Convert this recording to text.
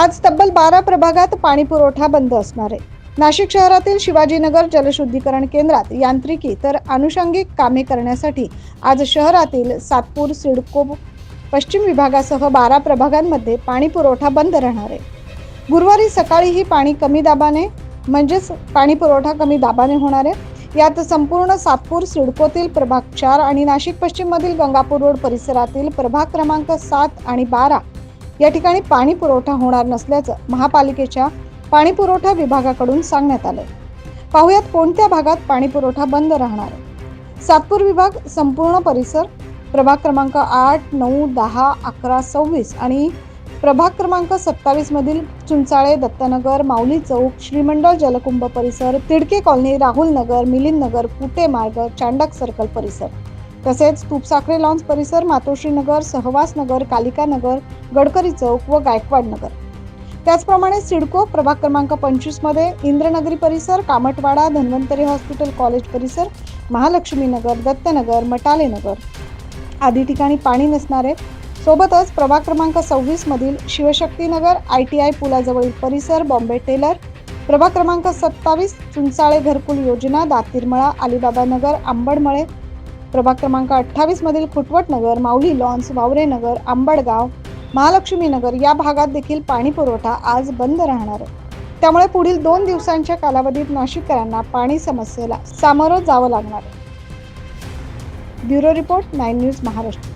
आज तब्बल बारा प्रभागात पाणी पुरवठा बंद असणार आहे. नाशिक शहरातील शिवाजीनगर जलशुद्धीकरण केंद्रात यांत्रिकी तर आनुषंगिक कामे करण्यासाठी आज शहरातील सातपूर सिडको पश्चिम विभागासह बारा प्रभागांमध्ये पाणी पुरवठा बंद राहणार आहे. गुरुवारी सकाळीही पाणी कमी दाबाने म्हणजेच पाणी पुरवठा कमी दाबाने होणार आहे. यात संपूर्ण सातपूर सिडकोतील प्रभाग चार आणि नाशिक पश्चिममधील गंगापूर रोड परिसरातील प्रभाग क्रमांक सात आणि बारा या ठिकाणी पाणी पुरवठा होणार नसल्याचं महापालिकेच्या पाणी पुरवठा विभागाकडून सांगण्यात आलंय. पाहुयात कोणत्या भागात पाणी पुरवठा बंद राहणार आहे. सातपूर विभाग संपूर्ण परिसर प्रभाग क्रमांक आठ नऊ दहा अकरा सव्वीस आणि प्रभाग क्रमांक सत्तावीस मधील चुंचाळे दत्तनगर माऊली चौक श्रीमंडळ जलकुंभ परिसर तिडके कॉलनी राहुल नगर मिलिंद नगर कुटे मार्ग चांडक सर्कल परिसर. तसेच तुपसाखरे लॉन्स परिसर मातोश्री नगर सहवास नगर कालिका नगर गडकरी चौक व गायकवाड नगर. त्याचप्रमाणे सिडको प्रभाग क्रमांक पंचवीसमध्ये इंद्रनगरी परिसर कामटवाडा धन्वंतरी हॉस्पिटल कॉलेज परिसर महालक्ष्मी नगर दत्तनगर मटाले नगर आदी ठिकाणी पाणी नसणारे. सोबतच प्रभाग क्रमांक सव्वीसमधील शिवशक्तीनगर आय टी आय पुलाजवळील परिसर बॉम्बे टेलर. प्रभाग क्रमांक सत्तावीस चुंचाळे घरकुल योजना दातीरमळा अलिबाबा नगर आंबडमळे प्रभाग क्रमांक अठ्ठावीस मधील खुटवट नगर माऊली लॉन्स वावरे नगर आंबडगाव महालक्ष्मी नगर या भागात देखील पाणी पुरवठा आज बंद राहणार आहे. त्यामुळे पुढील दोन दिवसांच्या कालावधीत नाशिककरांना पाणी समस्येला सामोरं जावं लागणार आहे. Bureau report nine news Maharashtra.